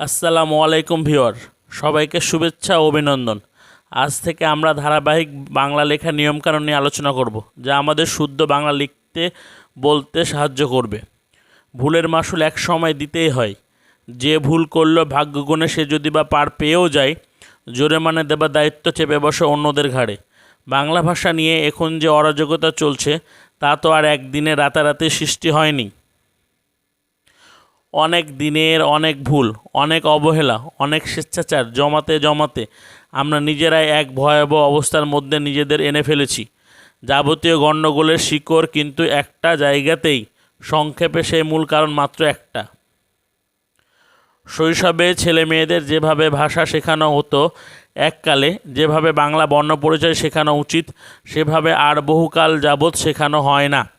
আসসালামু আলাইকুম ভিওর সবাইকে শুভেচ্ছা ও অভিনন্দন। আজ থেকে আমরা ধারাবাহিক বাংলা লেখা নিয়মকানুন নিয়ে আলোচনা করব, যা আমাদের শুদ্ধ বাংলা লিখতে, বলতে সাহায্য করবে। ভুলের মাসুল এক সময় দিতেই হয়। যে ভুল করল ভাগ্যগুণে সে যদি বা পার পেয়েও যায়, জোরে মানে দেবার দায়িত্ব চেপে বসে অন্যদের ঘাড়ে। বাংলা ভাষা নিয়ে এখন যে অরাজকতা চলছে, তা তো আর একদিনে রাতারাতি সৃষ্টি হয়নি। অনেক দিনের অনেক ভুল, অনেক অবহেলা, অনেক স্বেচ্ছাচার, জমাতে জমাতে আমরা নিজেরাই এক ভয়াবহ অবস্থার মধ্যে নিজেদের এনে ফেলেছি। যাবতীয় গণ্ডগোলের শিকড় কিন্তু একটা জায়গাতেই সংক্ষেপে সেই মূল কারণ মাত্র একটা। শৈশবে ছেলে মেয়েদের যেভাবে ভাষা শেখানো হতো, এককালে যেভাবে বাংলা বর্ণ পরিচয় শেখানো উচিত, সেভাবে আর বহুকাল যাবৎ শেখানো হয় না।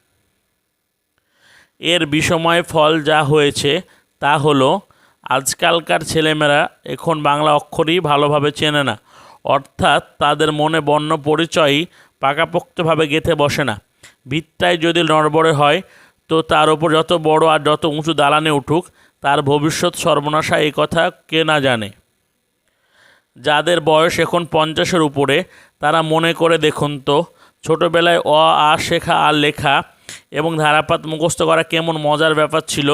এর বিষময় ফল যা হয়েছে তা হলো, আজকালকার ছেলেমেয়েরা এখন বাংলা অক্ষরই ভালোভাবে চেনে না। অর্থাৎ তাদের মনে বর্ণ পরিচয়ই পাকাপোক্তভাবে গেঁথে বসে না। ভিত্তায় যদি নড়বড়ে হয়, তো তার ওপর যত বড় আর যত উঁচু দালানে উঠুক, তার ভবিষ্যৎ সর্বনাশা এই কথা কে না জানে। যাদের বয়স এখন পঞ্চাশের উপরে, তারা মনে করে দেখুন তো, ছোটোবেলায় অ, আ, শেখা আর লেখা এবং ধারাপাত মুখস্থ করা কেমন মজার ব্যাপার ছিল,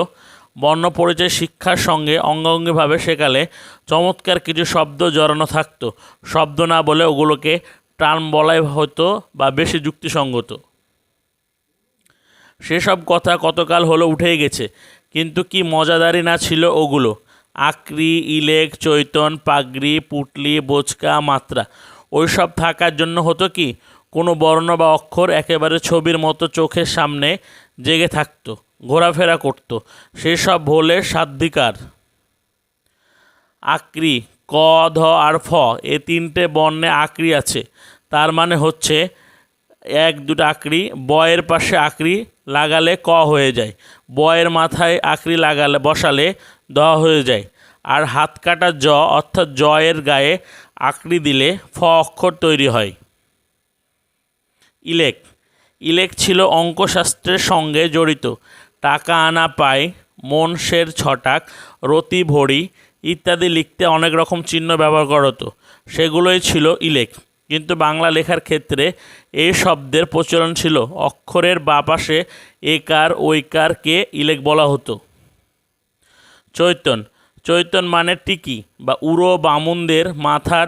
বর্ণ পরিচয় শিক্ষার সঙ্গে অঙ্গাঙ্গিভাবে শেখালে চমৎকার কিছু শব্দ জড়ানো থাকতো। শব্দ না বলে ওগুলোকে টার্ম বলাই হতো বা বেশি যুক্তিসঙ্গত। সেসব কথা কতকাল হলো উঠেই গেছে, কিন্তু কি মজাদারি না ছিল ওগুলো। আকরি ইলেক, চৈতন, পাগড়ি, পুটলি, বোচকা, মাত্রা, ওইসব থাকার জন্য হতো কি কোনো বর্ণ বা অক্ষর একেবারে ছবির মতো চোখের সামনে জেগে থাকতো, ঘোরাফেরা করতো। সেসব ভোলে সাধ্বিকার আকরি, ক, ধ আর ফ, এ তিনটে বর্ণে আকরি আছে। তার মানে হচ্ছে এক দুটো আকরি, বয়ের পাশে আকরি লাগালে ক হয়ে যায়। বয়ের মাথায় আকরি লাগালে, বসালে দ হয়ে যায়। আর হাত কাটা জ, অর্থাৎ জয়ের গায়ে আকরি দিলে ফ অক্ষর তৈরি হয়। ইলেক। ইলেক ছিল অঙ্কশাস্ত্রের সঙ্গে জড়িত। টাকা আনা পায়, মন শের ছটাক, রতি ভরি ইত্যাদি লিখতে অনেক রকম চিহ্ন ব্যবহার করা হতো। সেগুলোই ছিল ইলেক। কিন্তু বাংলা লেখার ক্ষেত্রে এই শব্দের প্রচলন ছিল। অক্ষরের বা পাশে একার ওইকারকে ইলেক বলা হতো। চৈতন। চৈতন মানে টিকি বা উড়ো বামুনদের মাথার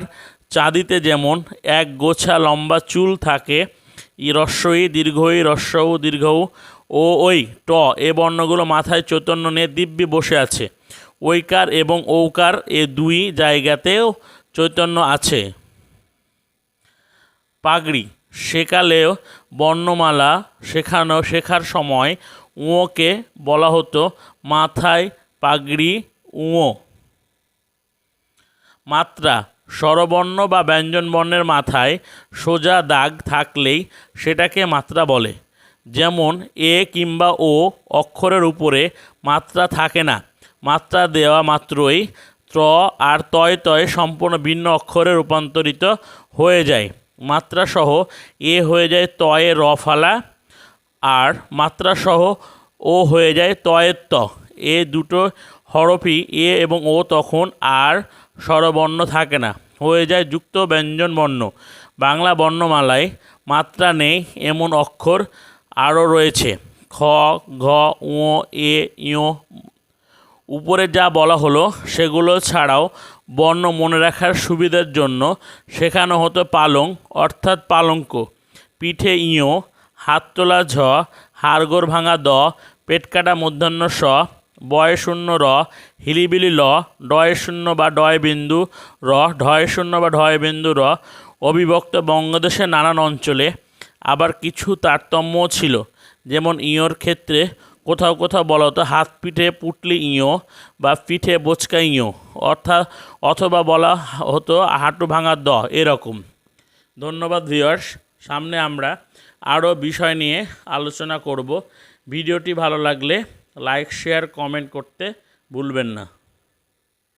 চাঁদিতে যেমন এক গোছা লম্বা চুল থাকে ই দীর্ঘই রস্যৌ দীর্ঘৌ ও ওই, ট, এ বর্ণগুলো মাথায় চৈতন্য নিয়ে দিব্যি বসে আছে। ঐকার এবং ঔকার এ দুই জায়গাতেও চৈতন্য আছে। পাগড়ি, সেকালেও বর্ণমালা শেখানো, শেখার সময় উঁয়োকে বলা হতো মাথায় পাগড়ি, উঁয়ো। মাত্রা স্বরবর্ণ বা ব্যঞ্জনবর্ণের মাথায় সোজা দাগ থাকলেই সেটাকে মাত্রা বলে। যেমন এ কিংবা ও অক্ষরের উপরে মাত্রা থাকে না। মাত্রা দেওয়া মাত্রই ত্র আর তয় তয় সম্পূর্ণ ভিন্ন অক্ষরে রূপান্তরিত হয়ে যায়। মাত্রাসহ এ হয়ে যায় তয়ে র ফালা আর মাত্রাসহ ও হয়ে যায় তয়ের ত এ দুটো হরফই এ এবং ও তখন আর স্বরবর্ণ থাকে না। হয়ে যায় যুক্ত ব্যঞ্জন বর্ণ। বাংলা বর্ণমালায় মাত্রা নেই, এমন অক্ষর আরও রয়েছে। খ, ঘ উ এ ইয় উপরে যা বলা হলো, সেগুলো ছাড়াও বর্ণ মনে রাখার সুবিধার জন্য শেখানো হতো পালং, অর্থাৎ পালঙ্ক। পিঠে ইয় হাত তোলা ঝ, হাড়গোড় ভাঙা দ পেটকাটা মধ্যাহ্ন স বয় শূন্য র, হিলিবিলি ল, ডয় শূন্য বা ডয় বিন্দু র ঢয় শূন্য বা ঢয় বিন্দু র, অবিভক্ত বঙ্গদেশের নানান অঞ্চলে আবার কিছু তারতম্যও ছিল, যেমন ইঁয়োর ক্ষেত্রে কোথাও কোথাও বলা হতো পিঠে পুটলি ইঁয়ো বা পিঠে বোচকা ইঁয়ো অর্থাৎ অথবা বলা হতো হাঁটু ভাঙার দ, এরকম। ধন্যবাদ ভিউয়ার্স সামনে আমরা আরও বিষয় নিয়ে আলোচনা করব। ভিডিওটি ভালো লাগলে লাইক শেয়ার কমেন্ট করতে ভুলবেন না।